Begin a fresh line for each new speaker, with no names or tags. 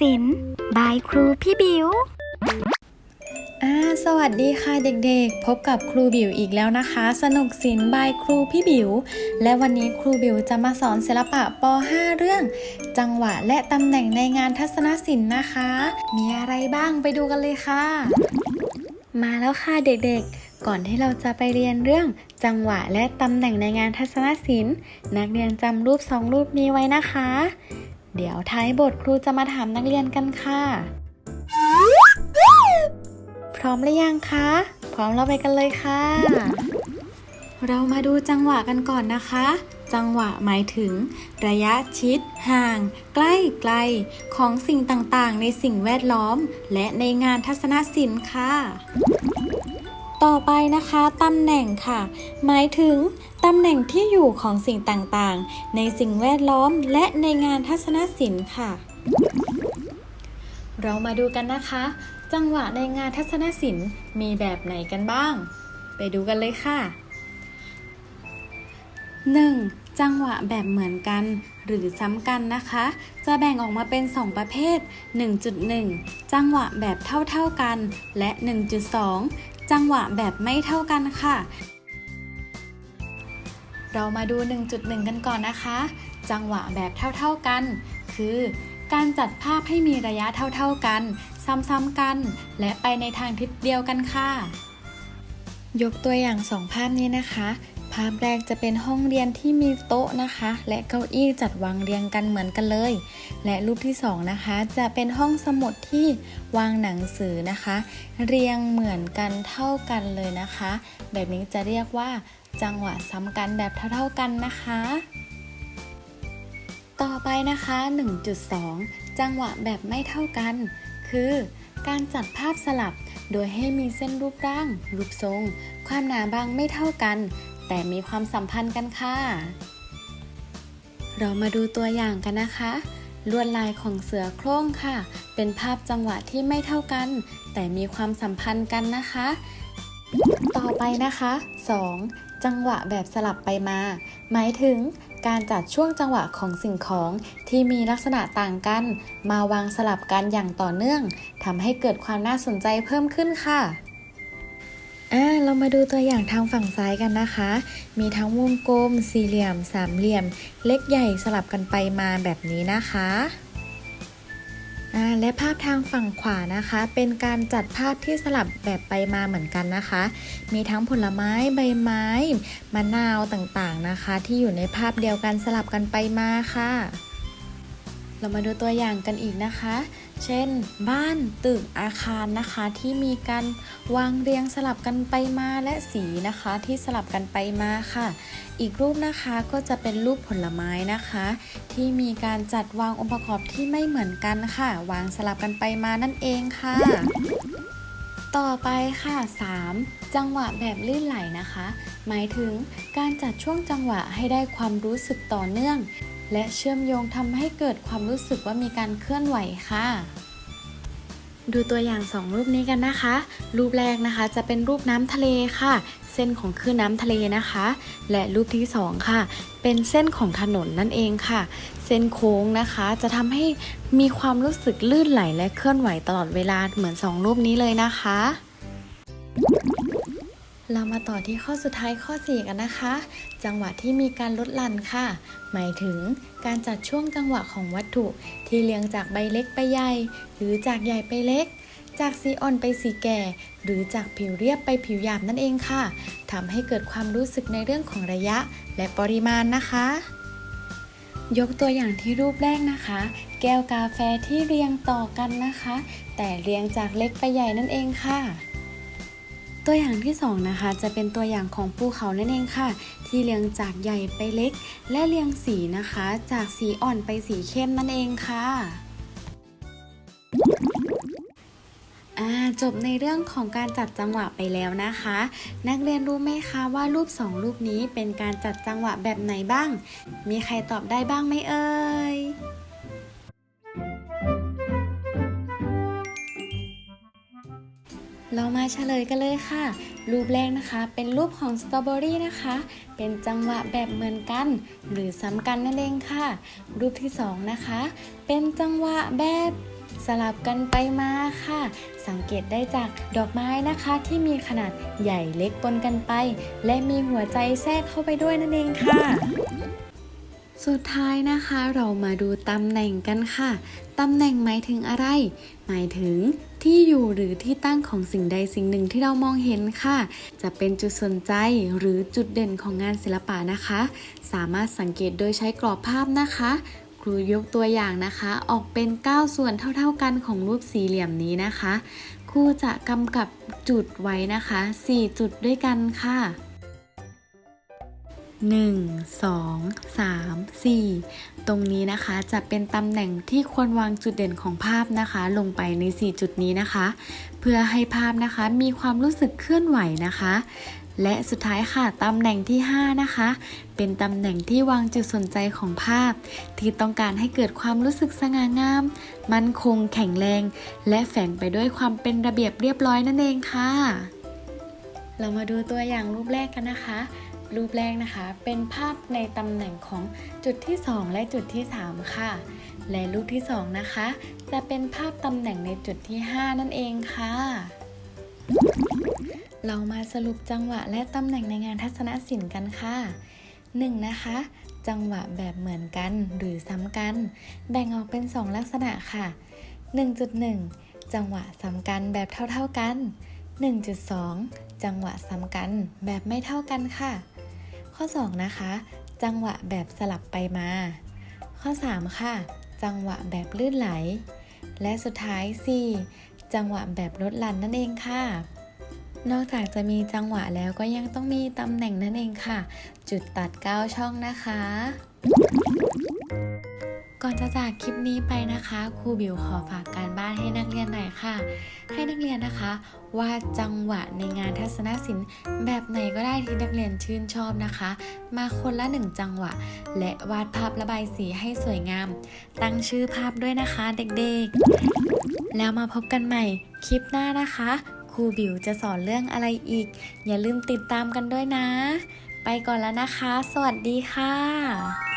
ศิลป์บายครูพี่บิว
อ่าสวัสดีค่ะเด็กๆ พบกับครูบิวอีกแล้วนะคะ สนุกศิลป์บายครูพี่บิว และวันนี้ครูบิวจะมาสอนศิลปะป .5 เรื่อง จังหวะและตำแหน่งในงานทัศนศิลป์นะคะ มีอะไรบ้างไปดูกันเลยค่ะ มาแล้วค่ะเด็กๆ ก่อนที่เราจะไปเรียนเรื่อง จังหวะและตำแหน่งในงานทัศนศิลป์ นักเรียนจำรูปสองรูปนี้ไว้นะคะ เดี๋ยวท้ายบทครูจะมาถามนักเรียนกันค่ะ พร้อมหรือยังคะ พร้อมเราไปกันเลยค่ะ เรามาดูจังหวะกันก่อนนะคะ จังหวะหมายถึง ระยะชิด ห่าง ใกล้ไกล ของสิ่งต่างๆ ในสิ่งแวดล้อม และในงานทัศนศิลป์ค่ะ ต่อไปนะคะตำแหน่งค่ะ หมายถึง ตำแหน่งที่อยู่ของสิ่งต่างๆ ในสิ่งแวดล้อมและในงานทัศนศิลป์ค่ะ เรามาดูกันนะคะ จังหวะในงานทัศนศิลป์มีแบบไหนกันบ้าง ไปดูกันเลยค่ะ 1. จังหวะแบบเหมือนกัน หรือซ้ำกันนะคะ จะแบ่งออกมาเป็น 2 ประเภท 1.1 จังหวะแบบเท่าๆกัน และ 1.2 จังหวะแบบไม่เท่ากันค่ะ เรามาดู 1.1 กันก่อนนะคะ จังหวะแบบเท่าๆกัน คือ การจัดภาพให้มีระยะเท่าๆกัน ซ้ำๆกัน และไปในทางทิศเดียวกันค่ะ ยกตัวอย่างสองภาพนี้นะคะ ภาพแรกจะเป็นห้องเรียนที่มีโต๊ะนะคะ และเก้าอี้จัดวางเรียงกันเหมือนกันเลย และรูปที่สองนะคะ จะเป็นห้องสมุดที่วางหนังสือนะคะ เรียงเหมือนกันเท่ากันเลยนะคะ แบบนี้จะเรียกว่า จังหวะซ้ำกันแบบเท่าๆกันนะคะ ต่อไปนะคะ 1.2 จังหวะแบบไม่เท่ากัน คือ การจัดภาพสลับ โดยให้มีเส้นรูปร่าง รูปทรง ความหนาบางไม่เท่ากัน แต่มีความสัมพันธ์กันค่ะ เรามาดูตัวอย่างกันนะคะลวดลายของเสือโคร่งค่ะ เป็นภาพจังหวะที่ไม่เท่ากัน แต่มีความสัมพันธ์กันนะคะ ต่อไปนะคะ 2. จังหวะแบบสลับไปมา หมายถึงการจัดช่วงจังหวะของสิ่งของที่มีลักษณะต่างกัน มาวางสลับกันอย่างต่อเนื่องทำให้เกิดความน่าสนใจเพิ่มขึ้นค่ะอ่าเรามาดูตัวอย่างทางฝั่งซ้ายกันนะคะ มีทั้งวงกลม สี่เหลี่ยม สามเหลี่ยม เล็กใหญ่สลับกันไปมาแบบนี้นะคะ และภาพทางฝั่งขวานะคะ เป็นการจัดภาพที่สลับแบบไปมาเหมือนกันนะคะ มีทั้งผลไม้ใบไม้มะนาวต่างๆนะคะ ที่อยู่ในภาพเดียวกันสลับกันไปมาค่ะ เรามาดูตัวอย่างกันอีกนะคะ เช่น บ้านตึกอาคารนะคะที่มีการวางเรียงสลับกันไปมาและสีนะคะที่สลับกันไปมาค่ะ อีกรูปนะคะก็จะเป็นรูปผลไม้นะคะ ที่มีการจัดวางองค์ประกอบที่ไม่เหมือนกันค่ะ วางสลับกันไปมานั่นเองค่ะ ต่อไปค่ะ 3. จังหวะแบบลื่นไหลนะคะ หมายถึงการจัดช่วงจังหวะให้ได้ความรู้สึกต่อเนื่อง และเชื่อมโยงทำให้เกิดความรู้สึกว่ามีการเคลื่อนไหวค่ะ ดูตัวอย่าง 2 รูปนี้กันนะคะ รูปแรกนะคะจะเป็นรูปน้ำทะเลค่ะ เส้นของคลื่นน้ำทะเลนะคะ และรูปที่ 2 ค่ะ เป็นเส้นของถนนนั่นเองค่ะ เส้นโค้งนะคะจะทำให้มีความรู้สึกลื่นไหลและเคลื่อนไหวตลอดเวลาเหมือน 2 รูปนี้เลยนะคะ เรามาต่อที่ข้อสุดท้ายข้อ 4 กันนะคะ จังหวะที่มีการลดหลั่นค่ะ หมายถึงการจัดช่วงจังหวะของวัตถุ ที่เรียงจากใบเล็กไปใหญ่ หรือจากใหญ่ไปเล็ก จากสีอ่อนไปสีแก่ หรือจากผิวเรียบไปผิวหยาบนั่นเองค่ะทำให้เกิดความรู้สึกในเรื่องของระยะและปริมาณนะคะ ยกตัวอย่างที่รูปแรกนะคะ แก้วกาแฟที่เรียงต่อกันนะคะ แต่เรียงจากเล็กไปใหญ่นั่นเองค่ะ ตัวอย่างที่สองนะคะจะเป็นตัวอย่างของภูเขานั่นเองค่ะ ที่เรียงจากใหญ่ไปเล็ก และเรียงสีนะคะ จากสีอ่อนไปสีเข้มนั่นเองค่ะจบในเรื่องของการจัดจังหวะไปแล้วนะคะ นักเรียนรู้ไหมคะว่ารูปสองรูปนี้เป็นการจัดจังหวะแบบไหนบ้าง มีใครตอบได้บ้างไหมเอ่ย เรามาเฉลยกันเลยค่ะ รูปแรกนะคะ เป็นรูปของสตรอเบอรี่นะคะ เป็นจังหวะแบบเหมือนกัน หรือซ้ำกันนั่นเองค่ะ รูปที่สองนะคะ เป็นจังหวะแบบสลับกันไปมาค่ะ สังเกตได้จากดอกไม้นะคะ ที่มีขนาดใหญ่เล็กปนกันไป และมีหัวใจแทรกเข้าไปด้วยนั่นเองค่ะ สุดท้ายนะคะเรามาดูตำแหน่งกันค่ะ ตำแหน่งหมายถึงอะไร หมายถึง ที่อยู่หรือที่ตั้งของสิ่งใดสิ่งหนึ่งที่เรามองเห็นค่ะ จะเป็นจุดสนใจหรือจุดเด่นของงานศิลปะนะคะ สามารถสังเกตโดยใช้กรอบภาพนะคะครูยกตัวอย่างนะคะ ออกเป็น 9 ส่วนเท่า ๆกันของรูปสี่เหลี่ยมนี้นะคะครูจะกำกับจุดไว้นะคะ 4 จุดด้วยกันค่ะ 1 2 3 4 ตรงนี้นะคะจะเป็นตำแหน่งที่ควรวางจุดเด่นของภาพนะคะ ลงไปใน 4 จุดนี้นะคะ เพื่อให้ภาพนะคะมีความรู้สึกเคลื่อนไหวนะคะ และสุดท้ายค่ะตำแหน่งที่ 5 นะคะ เป็นตำแหน่งที่วางจุดสนใจของภาพ ที่ต้องการให้เกิดความรู้สึกสง่างาม มั่นคงแข็งแรง และแฝงไปด้วยความเป็นระเบียบเรียบร้อยนั่นเองค่ะ เรามาดูตัวอย่างรูปแรกกันนะคะ รูปแรกนะคะ เป็นภาพในตำแหน่งของจุดที่ 2 และจุดที่ 3 ค่ะ และรูปที่ 2 นะคะ จะเป็นภาพตำแหน่งในจุดที่ 5 นั่นเองค่ะ เรามาสรุปจังหวะและตำแหน่งในงานทัศนศิลป์กันค่ะ 1. นะคะ จังหวะแบบเหมือนกันหรือซ้ำกัน แบ่งออกเป็น 2 ลักษณะค่ะ 1.1 จังหวะซ้ำกันแบบเท่า ๆกัน 1.2 จังหวะซ้ำกันแบบไม่เท่ากันค่ะ ข้อ 2 นะคะ จังหวะแบบสลับไปมา ข้อ 3 ค่ะ จังหวะแบบลื่นไหล และสุดท้าย 4 จังหวะแบบลดหลั่นนั่นเองค่ะนอกจากจะมีจังหวะแล้วก็ยังต้องมีตำแหน่งนั่นเองค่ะ จุดตัด 9 ช่องนะคะ ก่อนจะจากคลิปนี้ไปนะคะครูบิวขอฝากการบ้านให้นักเรียนหน่อยค่ะ ให้นักเรียนนะคะวาดจังหวะในงานทัศนศิลป์ แบบไหนก็ได้ที่นักเรียนชื่นชอบนะคะ มาคนละหนึ่งจังหวะ และวาดภาพระบายสีให้สวยงาม ตั้งชื่อภาพด้วยนะคะเด็กๆ แล้วมาพบกันใหม่คลิปหน้านะคะครูบิวจะสอนเรื่องอะไรอีก อย่าลืมติดตามกันด้วยนะ ไปก่อนแล้วนะคะ สวัสดีค่ะ